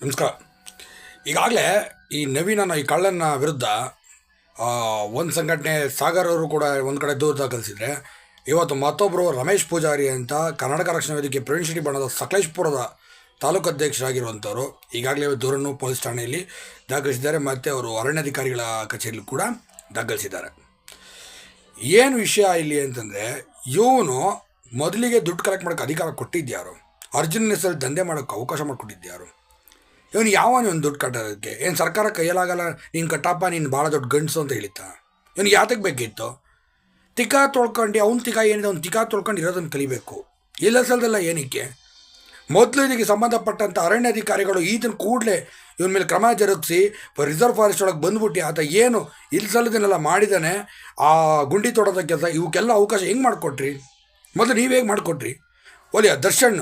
ನಮಸ್ಕಾರ. ಈಗಾಗಲೇ ಈ ನವೀನನ ಈ ಕಳ್ಳನ ವಿರುದ್ಧ ಒಂದು ಸಂಘಟನೆ ಸಾಗರ್ ಅವರು ಕೂಡ ಒಂದು ಕಡೆ ದೂರ ದಾಖಲಿಸಿದರೆ, ಇವತ್ತು ಮತ್ತೊಬ್ಬರು ರಮೇಶ್ ಪೂಜಾರಿ ಅಂತ ಕರ್ನಾಟಕ ರಕ್ಷಣಾ ವೇದಿಕೆ ಪ್ರವೀಣ್ ಬಣ್ಣದ ಸಕಲೇಶ್ಪುರದ ತಾಲೂಕು ಅಧ್ಯಕ್ಷರಾಗಿರುವಂಥವರು ಈಗಾಗಲೇ ದೂರನ್ನು ಪೊಲೀಸ್ ಠಾಣೆಯಲ್ಲಿ ದಾಖಲಿಸಿದ್ದಾರೆ, ಮತ್ತು ಅವರು ಅರಣ್ಯಾಧಿಕಾರಿಗಳ ಕಚೇರಿಯಲ್ಲಿ ಕೂಡ ದಾಖಲಿಸಿದ್ದಾರೆ. ಏನು ವಿಷಯ ಇಲ್ಲಿ ಅಂತಂದರೆ, ಇವನು ಮೊದಲಿಗೆ ದುಡ್ಡು ಕಲೆಕ್ಟ್ ಮಾಡೋಕ್ಕೆ ಅಧಿಕಾರ ಕೊಟ್ಟಿದ್ದ್ಯಾರು ಅರ್ಜುನ್ ಹೆಸರು ದಂಧೆ ಮಾಡೋಕ್ಕೆ ಅವಕಾಶ ಮಾಡಿಕೊಟ್ಟಿದ್ಯಾರು ಇವನು ಯಾವ ಒಂದು ದುಡ್ಡು ಕಟ್ಟೋದಕ್ಕೆ? ಏನು ಸರ್ಕಾರ ಕೈಯಲ್ಲಾಗಲ್ಲ? ನೀನು ಕಟ್ಟಪ್ಪ, ನೀನು ಭಾಳ ದೊಡ್ಡ ಗಂಡಸು ಅಂತ ಹೇಳಿತ್ತ ಇವನು ಯಾತಕ್ಕೆ ಬೇಕಿತ್ತು? ತಿಕ್ಕ ತೊಳ್ಕೊಂಡು, ಅವ್ನ ತಿಕ್ಕ ಏನಿದೆ ಅವ್ನು ತಿಕ್ಕ ತೊಳ್ಕೊಂಡು ಇರೋದನ್ನು ಕಲಿಬೇಕು. ಇಲ್ಲ ಸಲದಲ್ಲ ಏನಕ್ಕೆ? ಮೊದಲು ಇದಕ್ಕೆ ಸಂಬಂಧಪಟ್ಟಂಥ ಅರಣ್ಯಾಧಿಕಾರಿಗಳು ಈತನ ಕೂಡಲೇ ಇವನ ಮೇಲೆ ಕ್ರಮ ಜರುಗಿಸಿ ರಿಸರ್ವ್ ಫಾರೆಸ್ಟ್ ಒಳಗೆ ಬಂದ್ಬಿಟ್ಟು, ಆತ ಏನು ಇಲ್ಲಿ ಸಲದನ್ನೆಲ್ಲ ಮಾಡಿದ್ದಾನೆ ಆ ಗುಂಡಿ ತೊಡೋದ ಕೆಲಸ ಇವಕ್ಕೆಲ್ಲ ಅವಕಾಶ ಹೆಂಗೆ ಮಾಡಿಕೊಟ್ರಿ? ಮೊದಲು ನೀವು ಹೇಗೆ ಮಾಡಿಕೊಟ್ರಿ? ಒಲಿಯ ದರ್ಶನ್.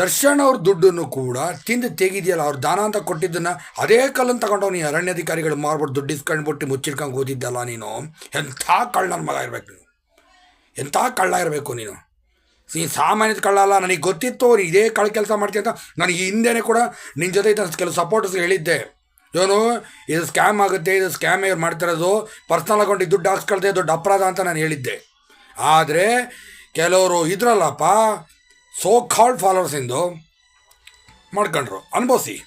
ದರ್ಶನ್ ಅವ್ರ ದುಡ್ಡನ್ನು ಕೂಡ ತಿಂದು ತೆಗಿದೆಯಲ್ಲ, ಅವ್ರು ದಾನ ಅಂತ ಕೊಟ್ಟಿದ್ದನ್ನು ಅದೇ ಕಲ್ಲನ್ನು ತಗೊಂಡು ನೀನು ಅರಣ್ಯಾಧಿಕಾರಿಗಳು ಮಾರ್ಬಿಟ್ಟು ದುಡ್ಡು ಇಸ್ಕೊಂಡ್ಬಿಟ್ಟು ಮುಚ್ಚಿಡ್ಕೊಂಡು ಓದಿದ್ದಲ್ಲ ನೀನು? ಎಂಥ ಕಳ್ಳನ ಮಗ ಇರಬೇಕು ನೀನು? ಎಂಥ ಕಳ್ಳ ಇರಬೇಕು ನೀನು? ನೀ ಸಾಮಾನ್ಯದ ಕಳ್ಳ ಅಲ್ಲ, ನನಗೆ ಗೊತ್ತಿತ್ತು ಅವ್ರು ಇದೇ ಕಳ್ಳ ಕೆಲಸ ಮಾಡ್ತೀನಿ ಅಂತ. ನನಗೆ ಹಿಂದೆನೇ ಕೂಡ ನಿನ್ನ ಜೊತೆ ಇದ್ದ ಕೆಲವು ಸಪೋರ್ಟರ್ಸ್ ಹೇಳಿದ್ದೆ. ಇವನು, ಇದು ಸ್ಕ್ಯಾಮ್ ಆಗುತ್ತೆ, ಇದು ಸ್ಕ್ಯಾಮ್ ಇವ್ರು ಮಾಡ್ತಿರೋದು ಪರ್ಸ್ನಲ್ ಅಕೌಂಟಿಗೆ ದುಡ್ಡು ಹಾಕ್ಸ್ಕೊಳ್ದೆ, ದೊಡ್ಡ ಅಪರಾಧ ಅಂತ ನಾನು ಹೇಳಿದ್ದೆ. ಆದರೆ ಕೆಲವರು ಇದ್ರಲ್ಲಪ್ಪ ಸೋ ಕಾಲ್ಡ್ ಫಾಲೋವರ್ಸಿಂದು ಮಾಡ್ಕೊಂಡ್ರು. ಅನುಭವಿಸಿ.